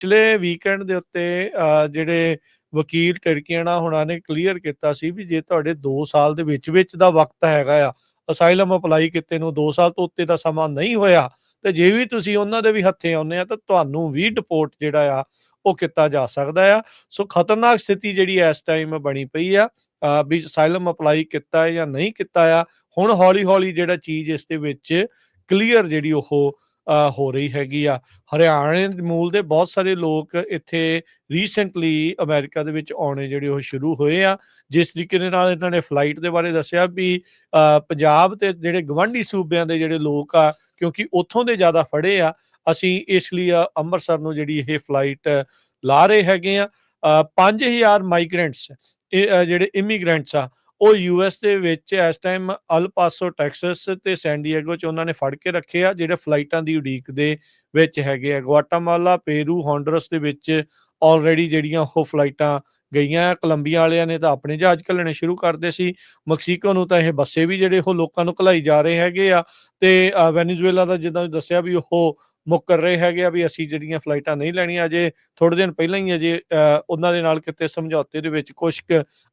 ਪਿਛਲੇ ਵੀਕਐਂਡ ਦੇ ਉੱਤੇ ਅ, ਜਿਹੜੇ ਵਕੀਲ ਟਰਕੀਆਣਾ ਹੁਣਾਂ ਨੇ ਕਲੀਅਰ ਕੀਤਾ ਸੀ ਵੀ ਜੇ ਤੁਹਾਡੇ 2 ਸਾਲ ਦੇ ਵਿੱਚ ਵਿੱਚ ਦਾ ਵਕਤ ਹੈਗਾ ਆ ਅਸਾਈਲਮ ਅਪਲਾਈ ਕੀਤੇ ਨੂੰ 2 ਸਾਲ ਤੋਂ ਉੱਤੇ ਦਾ ਸਮਾਂ ਨਹੀਂ ਹੋਇਆ ਤੇ ਜੇ ਵੀ ਤੁਸੀਂ ਉਹਨਾਂ ਦੇ ਵੀ ਹੱਥੇ ਆਉਂਦੇ ਆ ਤਾਂ ਤੁਹਾਨੂੰ ਵੀ ਡਿਪੋਰਟ ਜਿਹੜਾ ਆ ਉਹ ਕੀਤਾ ਜਾ ਸਕਦਾ ਆ। ਸੋ ਖਤਰਨਾਕ ਸਥਿਤੀ ਜਿਹੜੀ ਇਸ ਟਾਈਮ ਬਣੀ ਪਈ ਆ ਵੀ ਅਸਾਈਲਮ ਅਪਲਾਈ ਕੀਤਾ ਹੈ ਜਾਂ ਨਹੀਂ ਕੀਤਾ ਆ ਹੁਣ ਹੌਲੀ ਹੌਲੀ ਜਿਹੜਾ ਚੀਜ਼ ਇਸ ਦੇ ਵਿੱਚ ਕਲੀਅਰ ਜਿਹੜੀ ਉਹ ਹੋ ਰਹੀ ਹੈਗੀ ਆ। ਹਰਿਆਣੇ ਦੇ ਮੂਲ ਦੇ ਬਹੁਤ ਸਾਰੇ ਲੋਕ ਇੱਥੇ ਰੀਸੈਂਟਲੀ ਅਮਰੀਕਾ ਦੇ ਵਿੱਚ ਆਉਣੇ ਜਿਹੜੇ ਉਹ ਸ਼ੁਰੂ ਹੋਏ ਆ। ਜਿਸ ਤਰੀਕੇ ਦੇ ਨਾਲ ਇਹਨਾਂ ਨੇ ਫਲਾਈਟ ਦੇ ਬਾਰੇ ਦੱਸਿਆ ਵੀ ਪੰਜਾਬ ਤੇ ਜਿਹੜੇ ਗਵੰਡੀ ਸੂਬਿਆਂ ਦੇ ਜਿਹੜੇ ਲੋਕ ਆ ਕਿਉਂਕਿ ਉੱਥੋਂ ਦੇ ਜ਼ਿਆਦਾ ਫੜੇ ਆ ਅਸੀਂ ਇਸ ਲਈ ਅੰਮ੍ਰਿਤਸਰ ਨੂੰ ਜਿਹੜੀ ਇਹ ਫਲਾਈਟ ਲਾ ਰਹੇ ਹੈਗੇ ਆ। ਅ, 5000 ਮਾਈਗ੍ਰੈਂਟਸ ਜਿਹੜੇ ਇਮੀਗ੍ਰੈਂਟਸ ਆ ਉਹ ਯੂਐਸ ਦੇ ਵਿੱਚ ਇਸ ਟਾਈਮ ਅਲ ਪਾਸੋ ਟੈਕਸਸ ਤੇ ਸੈਨ ਡਿਏਗੋ ਚ ਉਹਨਾਂ ਨੇ ਫੜ ਕੇ ਰੱਖੇ ਆ ਜਿਹੜੇ ਫਲਾਈਟਾਂ ਦੀ ਉਡੀਕ ਦੇ ਵਿੱਚ ਹੈਗੇ ਆ। ਗਵਾਟਾਮਾਲਾ ਪੇਰੂ ਹੌਂਡਰਸ ਦੇ ਵਿੱਚ ਆਲਰੇਡੀ ਜਿਹੜੀਆਂ ਉਹ ਫਲਾਈਟਾਂ ਗਈਆਂ ਆ। ਕੋਲੰਬੀਆ ਵਾਲਿਆਂ ਨੇ ਤਾਂ ਆਪਣੇ ਜਹਾਜ਼ ਘੱਲਣੇ ਸ਼ੁਰੂ ਕਰਦੇ ਸੀ। ਮੈਕਸੀਕੋ ਨੂੰ ਤਾਂ ਇਹ ਬੱਸੇ ਵੀ ਜਿਹੜੇ ਉਹ ਲੋਕਾਂ ਨੂੰ ਘਲਾਈ ਜਾ ਰਹੇ ਹੈਗੇ ਆ। ਤੇ ਅ, ਵੈਨੇਜ਼ੁਏਲਾ ਦਾ ਜਿੱਦਾਂ ਦੱਸਿਆ ਵੀ ਉਹ ਮੁੱਕਰ ਰਹੇ ਹੈਗੇ ਆ ਵੀ ਅਸੀਂ ਜਿਹੜੀਆਂ ਫਲਾਈਟਾਂ ਨਹੀਂ ਲੈਣੀਆਂ ਅਜੇ ਥੋੜੇ ਦਿਨ ਪਹਿਲਾਂ ਹੀ ਅਜੇ ਉਹਨਾਂ ਦੇ ਨਾਲ ਕਿਤੇ ਸਮਝੌਤੇ ਦੇ ਵਿੱਚ ਕੁਝ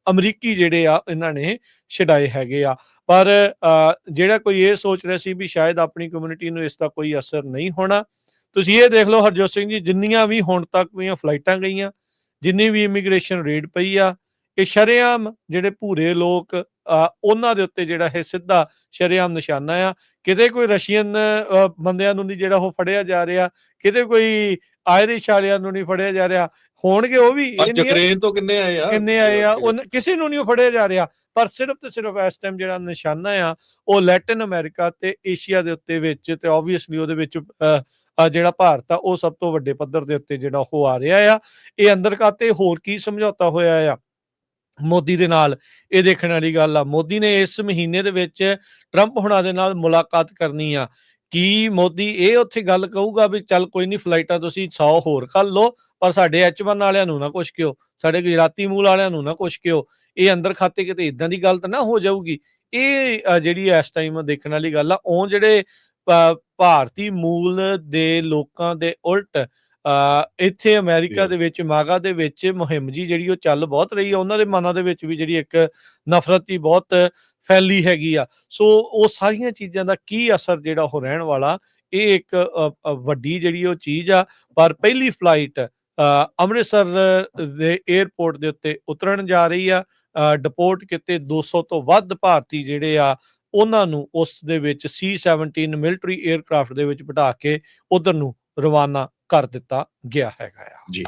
ਅਮਰੀਕੀ ਜਿਹੜੇ ਆ ਇਹਨਾਂ ਨੇ ਛਡਾਏ ਹੈਗੇ ਆ। ਪਰ ਜਿਹੜਾ ਕੋਈ ਇਹ ਸੋਚ ਰਿਹਾ ਸੀ ਵੀ ਸ਼ਾਇਦ ਆਪਣੀ ਕਮਿਊਨਿਟੀ ਨੂੰ ਇਸ ਦਾ ਕੋਈ ਅਸਰ ਨਹੀਂ ਹੋਣਾ ਤੁਸੀਂ ਇਹ ਦੇਖ ਲਓ ਹਰਜੋਤ ਸਿੰਘ ਜੀ ਜਿੰਨੀਆਂ ਵੀ ਹੁਣ ਤੱਕ ਦੀਆਂ ਫਲਾਈਟਾਂ ਗਈਆਂ ਜਿੰਨੀ ਵੀ ਇਮੀਗ੍ਰੇਸ਼ਨ ਰੇਡ ਪਈ ਆ ਇਹ ਸ਼ਰੇਆਮ ਜਿਹੜੇ ਭੂਰੇ ਲੋਕ ਅ, ਉਹਨਾਂ ਦੇ ਉੱਤੇ ਜਿਹੜਾ ਇਹ ਸਿੱਧਾ ਸ਼ਰੇਆਮ ਨਿਸ਼ਾਨਾ ਆ ਕਿਤੇ ਕੋਈ ਰਸ਼ੀਅਨ ਬੰਦਿਆਂ ਨੂੰ ਨਹੀਂ ਜਿਹੜਾ ਉਹ ਫੜਿਆ ਜਾ ਰਿਹਾ ਕਿਤੇ ਕੋਈ ਆਇਰਿਸ਼ ਵਾਲਿਆਂ ਨੂੰ ਨਹੀਂ ਫੜਿਆ ਜਾ ਰਿਹਾ ਹੋਣਗੇ ਉਹ ਵੀ ਯੂਕਰੇਨ ਤੋਂ ਕਿੰਨੇ ਆਏ ਆ? ਕਿੰਨੇ ਆਏ ਆ? ਉਹ ਕਿਸੇ ਨੂੰ ਨਹੀਂ ਫੜਿਆ ਜਾ ਰਿਹਾ ਪਰ ਸਿਰਫ ਤੇ ਸਿਰਫ ਇਸ ਟਾਈਮ ਜਿਹੜਾ ਨਿਸ਼ਾਨਾ ਆ ਉਹ ਲੈਟਿਨ ਅਮਰੀਕਾ ਤੇ ਏਸ਼ੀਆ ਦੇ ਉੱਤੇ ਵਿੱਚ ਤੇ ਆਬਵੀਅਸਲੀ ਉਹਦੇ ਵਿੱਚ ਜਿਹੜਾ ਭਾਰਤ ਆ ਉਹ ਸਭ ਤੋਂ ਵੱਡੇ ਪੱਧਰ ਦੇ ਉੱਤੇ ਜਿਹੜਾ ਉਹ ਆ ਰਿਹਾ ਆ। ਇਹ ਅੰਦਰ ਕਾਤੇ ਹੋਰ ਕੀ ਸਮਝੌਤਾ ਹੋਇਆ ਆ? ਮੋਦੀ ਦੇ ਨਾਲ ਇਹ ਦੇਖਣ ਵਾਲੀ ਗੱਲ ਆ। ਮੋਦੀ ਨੇ ਇਸ ਮਹੀਨੇ ਦੇ ਵਿੱਚ ਟਰੰਪ ਹੁਣਾਂ ਦੇ ਨਾਲ ਮੁਲਾਕਾਤ ਕਰਨੀ ਆ। ਕੀ ਮੋਦੀ ਇਹ ਉੱਥੇ ਗੱਲ ਕਹੂਗਾ ਵੀ ਚੱਲ ਕੋਈ ਨਹੀਂ ਫਲਾਈਟਾਂ ਤੁਸੀਂ 100 ਹੋਰ ਕਰ ਲਓ ਪਰ ਸਾਡੇ H1 ਵਾਲਿਆਂ ਨੂੰ ਨਾ ਕੁਛ ਕਿਓ ਸਾਡੇ ਗੁਜਰਾਤੀ ਮੂਲ ਵਾਲਿਆਂ ਨੂੰ ਨਾ ਕੁਛ ਕਿਓ ਇਹ ਅੰਦਰ ਖਾਤੇ ਕਿਤੇ ਇਦਾਂ ਦੀ ਗੱਲ ਤਾਂ ਨਾ ਹੋ ਜਾਊਗੀ। ਇਹ ਜਿਹੜੀ ਇਸ ਟਾਈਮ ਦੇਖਣ ਵਾਲੀ ਗੱਲ ਆ ਉਹ ਜਿਹੜੇ ਅ, ਭਾਰਤੀ ਮੂਲ ਦੇ ਲੋਕਾਂ ਦੇ ਉਲਟ ਇੱਥੇ ਅਮਰੀਕਾ। ਦੇ ਵਿੱਚ ਮਾਗਾ ਦੇ ਵਿੱਚ ਮੁਹਿੰਮ ਜੀ ਜਿਹੜੀ ਉਹ ਚੱਲ ਬਹੁਤ ਰਹੀ ਆ ਉਹਨਾਂ ਦੇ ਮਨਾਂ ਦੇ ਵਿੱਚ ਵੀ ਜਿਹੜੀ ਇੱਕ ਨਫ਼ਰਤ ਬਹੁਤ ਫੈਲੀ ਹੈਗੀ ਆ। ਸੋ ਉਹ ਸਾਰੀਆਂ ਚੀਜ਼ਾਂ ਦਾ ਕੀ ਅਸਰ ਜਿਹੜਾ ਉਹ ਰਹਿਣ ਵਾਲਾ ਇਹ ਇੱਕ ਵੱਡੀ ਜਿਹੜੀ ਉਹ ਚੀਜ਼ ਆ। ਪਰ ਪਹਿਲੀ ਫਲਾਈਟ ਅੰਮ੍ਰਿਤਸਰ ਦੇ 에ਅਰਪੋਰਟ ਦੇ ਉੱਤੇ ਉਤਰਨ ਜਾ ਰਹੀ ਆ। ਡਿਪੋਰਟ ਕੀਤੇ 200 ਤੋਂ ਵੱਧ ਭਾਰਤੀ ਜਿਹੜੇ ਆ ਉਹਨਾਂ ਨੂੰ ਉਸ ਦੇ ਵਿੱਚ C17 ਮਿਲਟਰੀ 에ਅਰਕ੍ਰਾਫਟ ਦੇ ਵਿੱਚ ਬਿਠਾ ਕੇ ਉਧਰ ਨੂੰ ਰਵਾਨਾ ਕਰ ਦਿੱਤਾ ਗਿਆ ਹੈਗਾ ਆ। ਜੀ।